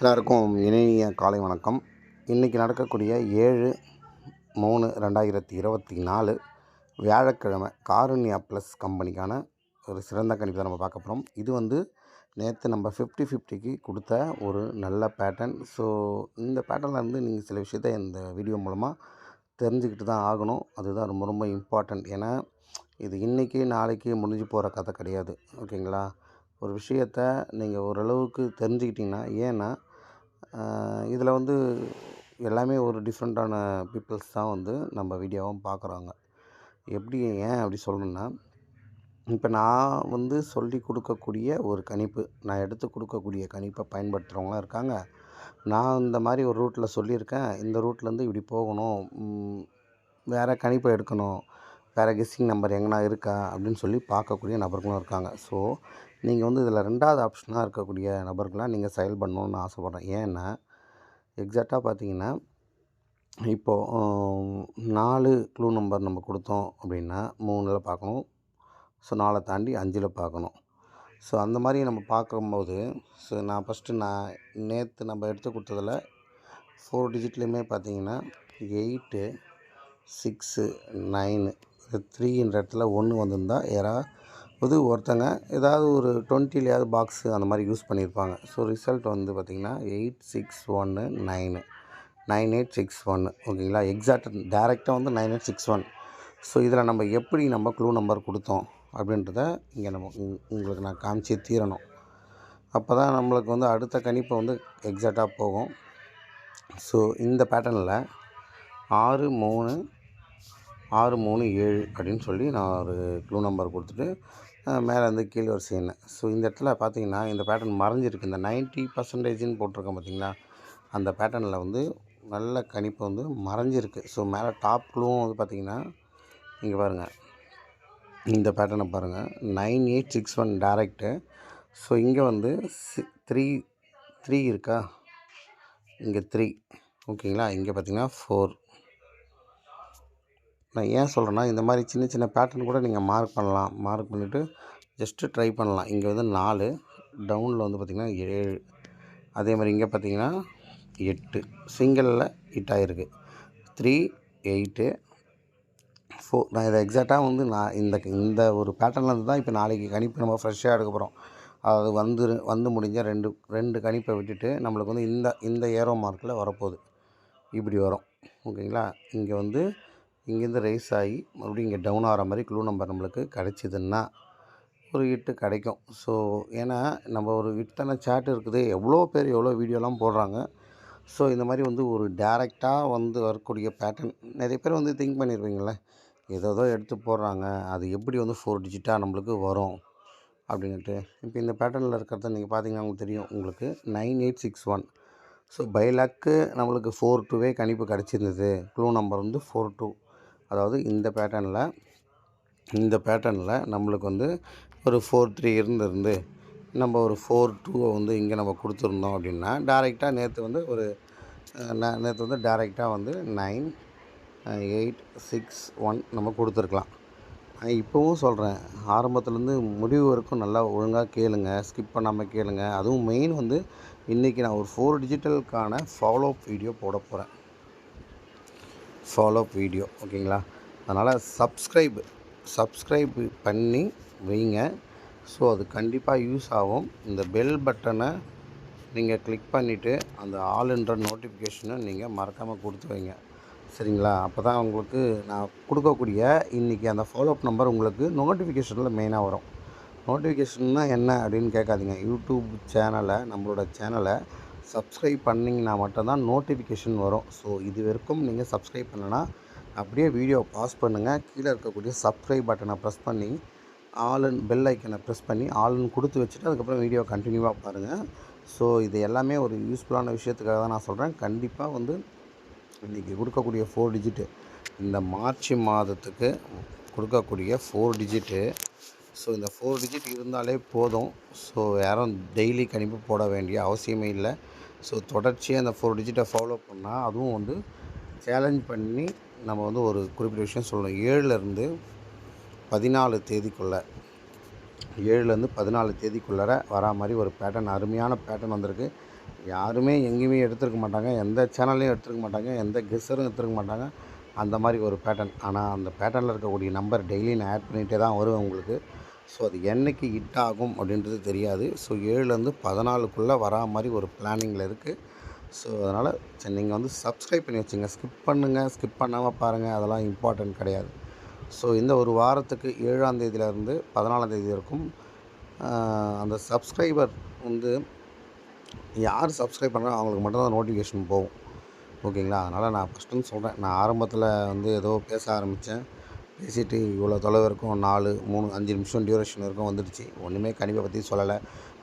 எல்லாருக்கும் இனிய காலை வணக்கம். இன்றைக்கி நடக்கக்கூடிய ஏழு மூணு ரெண்டாயிரத்தி இருபத்தி நாலு வியாழக்கிழமை காருண்யா ப்ளஸ் கம்பெனிக்கான ஒரு சிறந்த கணிப்பு தான் நம்ம பார்க்க போகிறோம் இது வந்து நேற்று நம்ம ஃபிஃப்டி ஃபிஃப்டிக்கு கொடுத்த ஒரு நல்ல பேட்டர்ன் ஸோ இந்த பேட்டர்னில் இருந்து நீங்கள் சில விஷயத்த இந்த வீடியோ மூலமாக தெரிஞ்சுக்கிட்டு தான் ஆகணும். அதுதான் ரொம்ப ரொம்ப இம்பார்ட்டண்ட் ஏன்னா இது இன்றைக்கி நாளைக்கு முடிஞ்சு போகிற கதை கிடையாது. ஓகேங்களா? ஒரு விஷயத்த நீங்கள் ஓரளவுக்கு தெரிஞ்சுக்கிட்டிங்கன்னா ஏன்னா இதில் வந்து எல்லாமே ஒரு டிஃப்ரெண்ட்டான பீப்புள்ஸ் தான் வந்து நம்ம வீடியோவும் பார்க்குறாங்க. எப்படி ஏன் அப்படி சொல்லணுன்னா இப்போ நான் வந்து சொல்லி கொடுக்கக்கூடிய ஒரு கணிப்பு நான் எடுத்து கொடுக்கக்கூடிய கணிப்பை பயன்படுத்துகிறவங்களாம் இருக்காங்க. நான் இந்த மாதிரி ஒரு ரூட்டில் சொல்லியிருக்கேன். இந்த ரூட்லேருந்து இப்படி போகணும். வேறு கணிப்பை எடுக்கணும். வேறு கெஸ்ஸிங் நம்பர் எங்கன்னா இருக்கா? அப்படின்னு சொல்லி பார்க்கக்கூடிய நபர்களும் இருக்காங்க. ஸோ நீங்கள் வந்து இதில் ரெண்டாவது ஆப்ஷனாக இருக்கக்கூடிய நபர்களாக நீங்கள் செயல்படணும்னு பண்ணணுன்னு ஆசைப்பட்றேன். ஏன்னா எக்ஸாக்டாக பார்த்தீங்கன்னா இப்போது நாலு க்ளூ நம்பர் நம்ம கொடுத்தோம் அப்படின்னா மூணில் பார்க்கணும் ஸோ நாலை தாண்டி அஞ்சில் பார்க்கணும் ஸோ அந்த மாதிரி நம்ம பார்க்கும்போது ஸோ நான் ஃபஸ்ட்டு நான் நேற்று நம்ம எடுத்து கொடுத்ததில் ஃபோர் டிஜிட்லேயுமே பார்த்தீங்கன்னா எயிட்டு சிக்ஸு நைனு த்ரீன்ற இடத்துல ஒன்று வந்திருந்தா யாராவது ஒருத்தங்க ஏதாவது ஒரு டுவெண்ட்டிலையாவது பாக்ஸு அந்த மாதிரி யூஸ் பண்ணியிருப்பாங்க. ஸோ ரிசல்ட் வந்து பார்த்திங்கன்னா எயிட் சிக்ஸ் ஒன்று நைனு. நைன் எயிட் சிக்ஸ் ஒன்று ஓகேங்களா? எக்ஸாக்ட் டேரெக்டாக வந்து nine eight six one. So இதில் நம்ம எப்படி நம்ம க்ளூ நம்பர் கொடுத்தோம் அப்படின்றத இங்கே நம்ம உங்களுக்கு நான் காமிச்சே தீரணும். அப்போ தான் நம்மளுக்கு வந்து அடுத்த கணிப்பு வந்து எக்ஸாக்டாக போகும். ஸோ இந்த பேட்டர்னில் ஆறு மூணு ஆறு மூணு ஏழு அப்படின்னு சொல்லி நான் ஒரு க்ளூ நம்பர் கொடுத்துட்டு மேலே வந்து கீழே ஒரு சீனு ஸோ இந்த இடத்துல பார்த்தீங்கன்னா இந்த பேட்டர்ன் மறைஞ்சிருக்கு. இந்த நைன்ட்டி பர்சன்டேஜ்னு போட்டிருக்கேன் பார்த்திங்களா? அந்த பேட்டர்னில் வந்து நல்ல கணிப்பு வந்து மறைஞ்சிருக்கு. ஸோ மேலே டாப் வந்து பார்த்தீங்கன்னா இங்கே பாருங்கள் இந்த பேட்டர்னை பாருங்கள் nine eight six one direct so இங்கே வந்து த்ரீ த்ரீ இருக்கா? இங்கே த்ரீ ஓகேங்களா இங்கே பார்த்தீங்கன்னா ஃபோர் நான் ஏன் சொல்கிறேன்னா இந்த மாதிரி சின்ன சின்ன பேட்டர்ன் கூட நீங்கள் மார்க் பண்ணலாம். மார்க் பண்ணிவிட்டு ஜஸ்ட்டு ட்ரை பண்ணலாம். இங்கே வந்து நாலு டவுனில் வந்து பார்த்திங்கன்னா ஏழு. அதே மாதிரி இங்கே பார்த்தீங்கன்னா எட்டு. சிங்கிளில் ஹிட் ஆகிருக்கு த்ரீ எயிட்டு ஃபோர் நான் இதை எக்ஸாக்டாக வந்து நான் இந்த இந்த ஒரு பேட்டர்னில் இருந்து தான் இப்போ நாளைக்கு கணிப்பு நம்ம ஃப்ரெஷ்ஷாக எடுக்க போகிறோம் அது வந்து வந்து முடிஞ்சால் ரெண்டு ரெண்டு கணிப்பை விட்டுட்டு நம்மளுக்கு வந்து இந்த இந்த ஏரோ மார்க்கில் வரப்போகுது. இப்படி வரும். ஓகேங்களா? இங்கே வந்து இங்கேருந்து ரைஸ் ஆகி மறுபடியும் இங்கே டவுன் ஆகிற மாதிரி க்ளூ நம்பர் நம்மளுக்கு கிடச்சிதுன்னா ஒரு ஹிட்டு கிடைக்கும். ஸோ ஏன்னா நம்ம ஒரு இத்தனை சேட் இருக்குது. எவ்வளோ பேர் எவ்வளோ வீடியோலாம் போடுறாங்க. ஸோ இந்த மாதிரி வந்து ஒரு டேரெக்டாக வந்து வரக்கூடிய பேட்டர்ன் நிறைய பேர் வந்து திங்க் பண்ணியிருப்பீங்களே ஏதோ ஏதோ எடுத்து போடுறாங்க. அது எப்படி வந்து ஃபோர் டிஜிட்டாக நம்மளுக்கு வரும் அப்படின்ட்டு இப்போ இந்த பேட்டர்னில் இருக்கிறத நீங்கள் பார்த்தீங்கன்னா உங்களுக்கு தெரியும். உங்களுக்கு nine eight six one so by luck நம்மளுக்கு ஃபோர் டூவே கணிப்பு கிடச்சிருந்தது. க்ளூ நம்பர் வந்து ஃபோர் டூ அதாவது இந்த பேட்டர்னில் இந்த பேட்டர்னில் நம்மளுக்கு வந்து ஒரு ஃபோர் த்ரீ இருந்திருந்து நம்ம ஒரு ஃபோர் டூவை வந்து இங்கே நம்ம கொடுத்துருந்தோம் அப்படின்னா டேரெக்டாக நேற்று வந்து ஒரு நேற்று வந்து டேரெக்டாக வந்து நைன் எயிட் சிக்ஸ் ஒன் நம்ம கொடுத்துருக்கலாம். இப்போவும் சொல்கிறேன் ஆரம்பத்துலேருந்து முடிவு வரைக்கும் நல்லா ஒழுங்காக கேளுங்க ஸ்கிப் பண்ணாமல் கேளுங்க. அதுவும் மெயின் வந்து இன்றைக்கி நான் ஒரு ஃபோர் டிஜிட்டலுக்கான ஃபாலோ அப் வீடியோ போட போகிறேன் ஃபாலோ அப் வீடியோ ஓகேங்களா? அதனால் சப்ஸ்கிரைப் சப்ஸ்கிரைப் பண்ணி வைங்க. ஸோ அது கண்டிப்பாக யூஸ் ஆகும். இந்த பெல் பட்டனை நீங்கள் கிளிக் பண்ணிவிட்டு அந்த ஆளுன்ற நோட்டிஃபிகேஷனை நீங்கள் மறக்காமல் கொடுத்து வைங்க. சரிங்களா? அப்போ தான் உங்களுக்கு நான் கொடுக்கக்கூடிய இன்றைக்கி அந்த ஃபாலோ அப் நம்பர் உங்களுக்கு நோட்டிஃபிகேஷனில் மெயினாக வரும். நோட்டிஃபிகேஷன்னா என்ன அப்படின்னு கேட்காதீங்க. யூடியூப் சேனலை நம்மளோட சேனலை சப்ஸ்கிரைப் பண்ணிங்கன்னா மட்டும்தான் நோட்டிஃபிகேஷன் வரும். ஸோ இது வரைக்கும் நீங்கள் சப்ஸ்கிரைப் பண்ணனா அப்படியே வீடியோ பாஸ் பண்ணுங்கள் கீழே இருக்கக்கூடிய சப்ஸ்கிரைப் பட்டனை ப்ரெஸ் பண்ணி ஆலன் பெல் ஐக்கனை ப்ரெஸ் பண்ணி ஆலன் கொடுத்து வச்சுட்டு அதுக்கப்புறம் வீடியோ கண்டினியூவாக பாருங்கள் ஸோ இது எல்லாமே ஒரு யூஸ்ஃபுல்லான விஷயத்துக்காக தான் நான் சொல்கிறேன் கண்டிப்பாக வந்து இன்றைக்கி கொடுக்கக்கூடிய ஃபோர் டிஜிட்டு இந்த மார்ச் மாதத்துக்கு கொடுக்கக்கூடிய ஃபோர் டிஜிட்டு ஸோ இந்த ஃபோர் டிஜிட் இருந்தாலே போதும். ஸோ யாரும் டெய்லி கணிப்பு போட வேண்டிய அவசியமே இல்லை. ஸோ தொடர்ச்சியாக அந்த ஃபோர் டிஜிட்டை ஃபாலோ பண்ணால் அதுவும் வந்து சேலஞ்ச் பண்ணி நம்ம வந்து ஒரு குறிப்பிட்ட விஷயம் சொல்லணும். ஏழுலேருந்து பதினாலு தேதிக்குள்ளே ஏழுலேருந்து பதினாலு தேதிக்குள்ளார வரா மாதிரி ஒரு பேட்டர்ன் அருமையான பேட்டர்ன் வந்திருக்கு. யாருமே எங்கேயுமே எடுத்துருக்க மாட்டாங்க. எந்த சேனல்லையும் எடுத்துருக்க மாட்டாங்க. எந்த கெஸ்ஸரும் எடுத்துருக்க மாட்டாங்க. அந்த மாதிரி ஒரு பேட்டர்ன் ஆனால் அந்த பேட்டர்னில் இருக்கக்கூடிய நம்பர் டெய்லி நான் ஆட் பண்ணிகிட்டே தான் வருவேன் உங்களுக்கு. ஸோ அது என்னைக்கு ஹிட் ஆகும் அப்படின்றது தெரியாது. ஸோ ஏழுலேருந்து பதினாலுக்குள்ளே வரா மாதிரி ஒரு பிளானிங்கில் இருக்குது ஸோ அதனால் சரி நீங்கள் வந்து சப்ஸ்கிரைப் பண்ணி வச்சுங்க. ஸ்கிப் பண்ணுங்கள் ஸ்கிப் பண்ணாமல் பாருங்கள் அதெல்லாம் இம்பார்ட்டன்ட் கிடையாது. ஸோ இந்த ஒரு வாரத்துக்கு ஏழாம் தேதியிலேருந்து பதினாலாம் தேதி வரைக்கும் அந்த சப்ஸ்கிரைபர் வந்து யார் சப்ஸ்கிரைப் பண்ணுறாங்க அவங்களுக்கு மட்டும்தான் நோட்டிஃபிகேஷன் போகும். ஓகேங்களா அதனால் நான் ஃபஸ்ட்டுன்னு சொல்கிறேன் நான் ஆரம்பத்தில் வந்து ஏதோ பேச ஆரம்பித்தேன். பேசிட்டு இவ்வளோ தொலைவு இருக்கும் நாலு மூணு அஞ்சு நிமிஷம் டியூரேஷன் வரைக்கும் வந்துடுச்சு. ஒன்றுமே கணிப்பை பற்றி சொல்லலை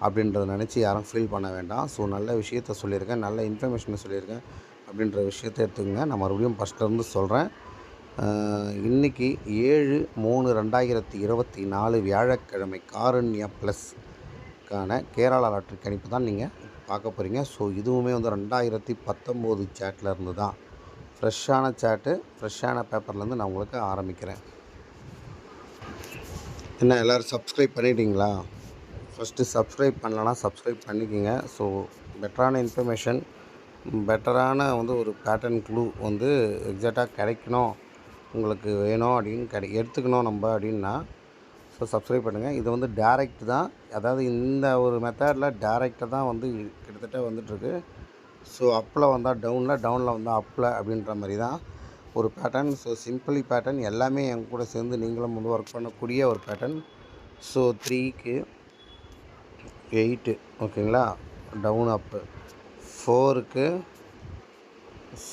அப்படின்றத நினச்சி யாரும் ஃபீல் பண்ண வேண்டாம். ஸோ நல்ல விஷயத்த சொல்லியிருக்கேன் நல்ல இன்ஃபர்மேஷனை சொல்லியிருக்கேன் அப்படின்ற விஷயத்தை எடுத்துக்கங்க. நான் மறுபடியும் ஃபஸ்ட்லேருந்து சொல்கிறேன் இன்றைக்கி ஏழு மூணு ரெண்டாயிரத்தி இருபத்தி நாலு வியாழக்கிழமை காரண்யா ப்ளஸ்க்கான கேரளா லாட்ரி கணிப்பு தான் நீங்கள் பார்க்க போகிறீங்க ஸோ இதுவுமே வந்து ரெண்டாயிரத்தி பத்தொம்போது சேட்டில் இருந்து தான் ஃப்ரெஷ்ஷான சேட்டு ஃப்ரெஷ்ஷான பேப்பர்லேருந்து நான் உங்களுக்கு ஆரம்பிக்கிறேன். என்ன எல்லோரும் சப்ஸ்கிரைப் பண்ணிட்டீங்களா? ஃபஸ்ட்டு சப்ஸ்கிரைப் பண்ணலன்னா சப்ஸ்கிரைப் பண்ணிக்கிங்க. ஸோ பெட்டரான இன்ஃபர்மேஷன் பெட்டரான வந்து ஒரு பேட்டர்ன் க்ளூ வந்து எக்ஸாக்டாக கிடைக்கணும் உங்களுக்கு வேணும் அப்படின்னு கிடை எடுத்துக்கணும் நம்ம அப்படின்னா ஸோ சப்ஸ்கிரைப் பண்ணுங்கள் இது வந்து டேரெக்ட் தான். அதாவது இந்த ஒரு மெத்தடில் டேரெக்டாக தான் வந்து கிட்டத்தட்ட வந்துட்டுருக்கு. ஸோ அப்பில் வந்தால் டவுனில் டவுனில் வந்தால் அப்பில் அப்படின்ற மாதிரி தான் ஒரு பேட்டர்ன் ஸோ சிம்பிளி பேட்டர்ன் எல்லாமே என் கூட சேர்ந்து நீங்களும் வந்து ஒர்க் பண்ணக்கூடிய ஒரு பேட்டர்ன் ஸோ த்ரீக்கு எயிட்டு ஓகேங்களா? டவுன் அப்பு ஃபோருக்கு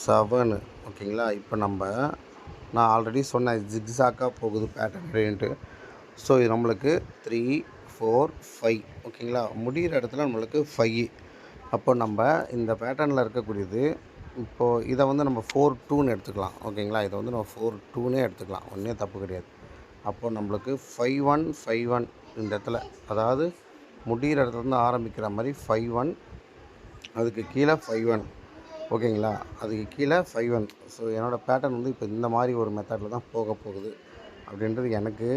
செவனு ஓகேங்களா? இப்போ நம்ம நான் ஆல்ரெடி சொன்னேன் ஜிக்ஸாக்காக போகுது பேட்டர்ன் அப்படின்ட்டு ஸோ இது நம்மளுக்கு த்ரீ ஃபோர் ஃபைவ் ஓகேங்களா? முடிகிற இடத்துல நம்மளுக்கு ஃபைவ் அப்போ நம்ம இந்த பேட்டர்னில் இருக்கக்கூடியது இப்போது இதை வந்து நம்ம ஃபோர் டூன்னு எடுத்துக்கலாம். ஓகேங்களா? இதை வந்து நம்ம ஃபோர் டூனே எடுத்துக்கலாம். ஒன்றே தப்பு கிடையாது. அப்போது நம்மளுக்கு ஃபைவ் ஒன் ஃபைவ் ஒன் இந்த இடத்துல அதாவது முடிகிற இடத்துல இருந்து ஆரம்பிக்கிற மாதிரி ஃபைவ் ஒன் அதுக்கு கீழே ஃபைவ் ஒன் ஓகேங்களா? அதுக்கு கீழே ஃபைவ் ஒன் ஸோ என்னோடய பேட்டர்ன் வந்து இப்போ இந்த மாதிரி ஒரு மெத்தடில் தான் போக போகுது அப்படின்றது எனக்கு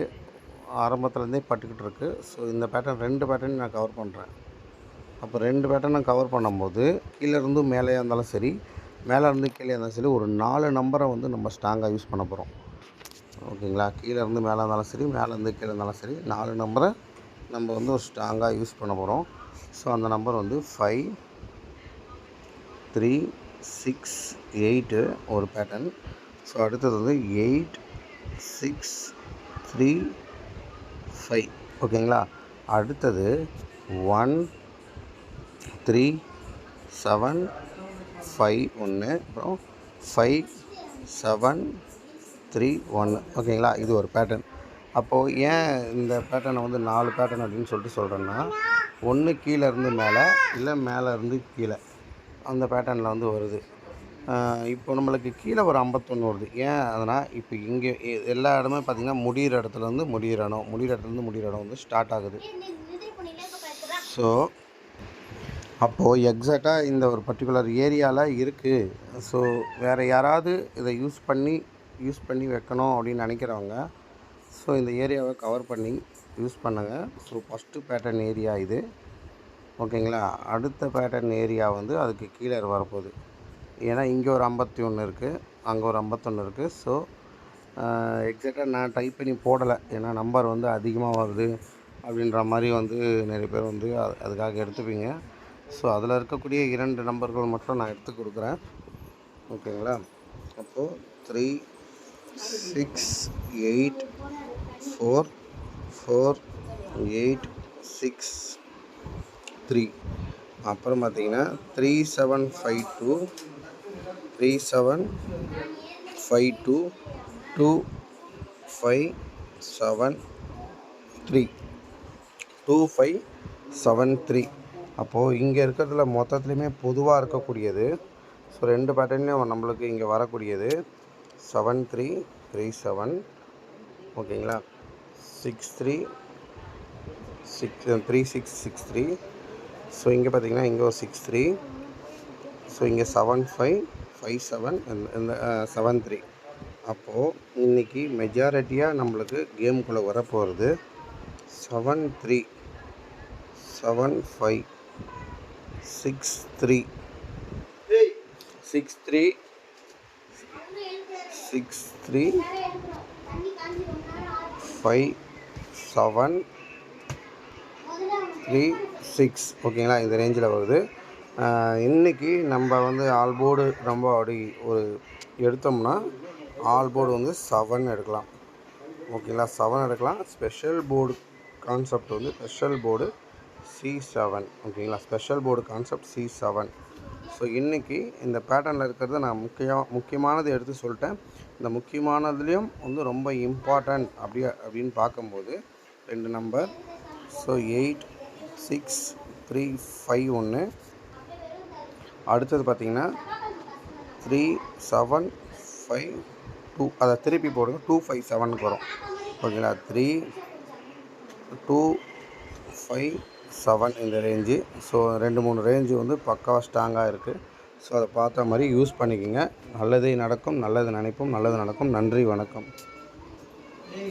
ஆரம்பத்துலேருந்தே பட்டுக்கிட்டு இருக்குது ஸோ இந்த பேட்டர்ன் ரெண்டு பேட்டர்ன் நான் கவர் பண்ணுறேன் அப்போ ரெண்டு பேட்டர்னை கவர் பண்ணும்போது கீழேருந்து மேலேயா இருந்தாலும் சரி மேலே இருந்து கீழே இருந்தாலும் சரி ஒரு நாலு நம்பரை வந்து நம்ம ஸ்ட்ராங்காக யூஸ் பண்ண போகிறோம் ஓகேங்களா கீழே இருந்து மேலே இருந்தாலும் சரி மேலேருந்து கீழே இருந்தாலும் சரி நாலு நம்பரை நம்ம வந்து ஒரு ஸ்ட்ராங்காக யூஸ் பண்ண போகிறோம் ஸோ அந்த நம்பர் வந்து ஃபைவ் த்ரீ சிக்ஸ் எயிட்டு ஒரு பேட்டர்ன் ஸோ அடுத்தது வந்து எயிட் சிக்ஸ் த்ரீ ஃபைவ் ஓகேங்களா அடுத்தது ஒன் த்ரீ செவன் ஃபைவ் ஒன்று அப்புறம் ஃபைவ் செவன் த்ரீ ஒன்று ஓகேங்களா இது ஒரு பேட்டர்ன் அப்போது ஏன் இந்த பேட்டர்னை வந்து நாலு பேட்டர்ன் அப்படின்னு சொல்லிட்டு சொல்கிறேன்னா ஒன்று கீழே இருந்து மேலே இல்லை மேலே இருந்து கீழே அந்த பேட்டர்னில் வந்து வருது இப்போ நம்மளுக்கு கீழே ஒரு ஐம்பத்தொன்று வருது ஏன் அதனால் இப்போ இங்கே எல்லா இடமே பார்த்திங்கன்னா முடிகிற இடத்துல இருந்து முடிகிற இடம் முடிகிற இடத்துல இருந்து முடிகிற இடம் வந்து ஸ்டார்ட் ஆகுது ஸோ அப்போது எக்ஸாக்டாக இந்த ஒரு பர்டிகுலர் ஏரியாவில் இருக்குது ஸோ வேறு யாராவது இதை யூஸ் பண்ணி யூஸ் பண்ணி வைக்கணும் அப்படின்னு நினைக்கிறவங்க ஸோ இந்த ஏரியாவை கவர் பண்ணி யூஸ் பண்ணுங்கள் ஸோ ஃபஸ்ட்டு பேட்டர்ன் ஏரியா இது. ஓகேங்களா? அடுத்த பேட்டர்ன் ஏரியா வந்து அதுக்கு கீழே வரப்போகுது. ஏன்னா இங்கே ஒரு ஐம்பத்தி ஒன்று இருக்குது அங்கே ஒரு ஐம்பத்தொன்று இருக்குது ஸோ எக்ஸாக்டாக நான் டைப் பண்ணி போடலை. ஏன்னா நம்பர் வந்து அதிகமாக வருது அப்படின்ற மாதிரி வந்து நிறைய பேர் வந்து அது- அதுக்காக எடுத்துப்பீங்க. ஸோ அதில் இருக்கக்கூடிய இரண்டு நம்பர்கள் மட்டும் நான் எடுத்து கொடுக்குறேன். ஓகேங்களா? அப்போது three six eight four four eight six three அப்புறம் பார்த்தீங்கன்னா three seven five two three seven five two two five seven three two five seven three அப்போது இங்கே இருக்கிறதுல மொத்தத்துலேயுமே பொதுவாக இருக்கக்கூடியது. ஸோ ரெண்டு பேட்டர்ன்லேயும் நம்மளுக்கு இங்கே வரக்கூடியது. செவன் த்ரீ த்ரீ செவன் ஓகேங்களா six three six three six six three so இங்கே பார்த்தீங்கன்னா இங்கே ஒரு சிக்ஸ் த்ரீ ஸோ இங்கே செவன் ஃபைவ் ஃபைவ் செவன் இந்த செவன் த்ரீ அப்போது இன்றைக்கி மெஜாரிட்டியாக நம்மளுக்கு கேமுக்குள்ளே வரப்போகிறது seven three seven five six three six three six three five seven three six ஓகேங்களா இந்த ரேஞ்சில் வருது. ஆஹ் இன்னைக்கு நம்ம வந்து ஆல் போர்டு ரொம்ப அப்படி ஒரு எடுத்தோம்னா ஆல் போர்டு வந்து செவன் எடுக்கலாம். ஓகேங்களா செவன் எடுக்கலாம். ஸ்பெஷல் போர்டு கான்செப்ட் வந்து ஸ்பெஷல் போர்டு சி செவன் ஓகேங்களா? Special board concept C seven so இன்றைக்கி இந்த பேட்டர்னில் இருக்கிறத நான் முக்கியம் முக்கியமானது எடுத்து சொல்லிட்டேன். இந்த முக்கியமானதுலேயும் வந்து ரொம்ப இம்பார்ட்டண்ட் அப்படி அப்படின்னு பார்க்கும்போது ரெண்டு number so eight six three five ஒன்று அடுத்தது பார்த்திங்கன்னா த்ரீ செவன் ஃபைவ் டூ அதை திருப்பி போடுங்க. டூ ஃபைவ் செவனுக்கு வரும். ஓகேங்களா? த்ரீ டூ ஃபைவ் செவன் இந்த ரேஞ்சு ஸோ ரெண்டு மூணு ரேஞ்சு வந்து பக்காவாக ஸ்ட்ராங்காக இருக்குது ஸோ அதை பார்த்த மாதிரி யூஸ் பண்ணிக்கோங்க. நல்லதே நடக்கும் நல்லது நினைப்போம் நல்லது நடக்கும். நன்றி வணக்கம்.